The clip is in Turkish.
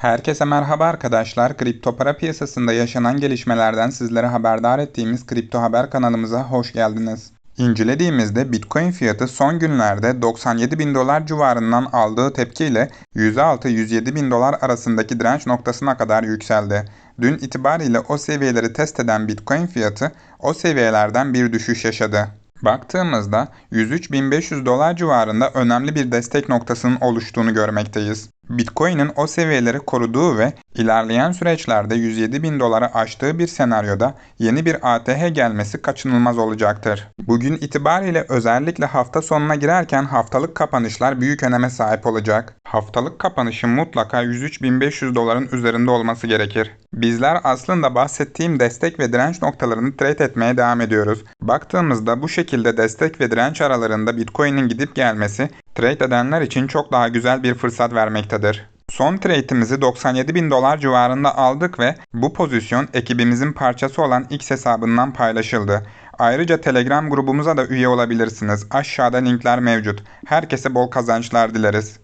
Herkese merhaba arkadaşlar. Kripto para piyasasında yaşanan gelişmelerden sizlere haberdar ettiğimiz Kripto Haber kanalımıza hoş geldiniz. İncelediğimizde Bitcoin fiyatı son günlerde 97 bin dolar civarından aldığı tepkiyle 106-107 bin dolar arasındaki direnç noktasına kadar yükseldi. Dün itibariyle o seviyeleri test eden Bitcoin fiyatı o seviyelerden bir düşüş yaşadı. Baktığımızda 103.500 dolar civarında önemli bir destek noktasının oluştuğunu görmekteyiz. Bitcoin'in o seviyeleri koruduğu ve ilerleyen süreçlerde 107 bin doları aştığı bir senaryoda yeni bir ATH gelmesi kaçınılmaz olacaktır. Bugün itibariyle özellikle hafta sonuna girerken haftalık kapanışlar büyük öneme sahip olacak. Haftalık kapanışın mutlaka 103.500 doların üzerinde olması gerekir. Bizler aslında bahsettiğim destek ve direnç noktalarını trade etmeye devam ediyoruz. Baktığımızda bu şekilde destek ve direnç aralarında Bitcoin'in gidip gelmesi trade edenler için çok daha güzel bir fırsat vermektedir. Son trade'imizi 97 bin dolar civarında aldık ve bu pozisyon ekibimizin parçası olan X hesabından paylaşıldı. Ayrıca Telegram grubumuza da üye olabilirsiniz. Aşağıda linkler mevcut. Herkese bol kazançlar dileriz.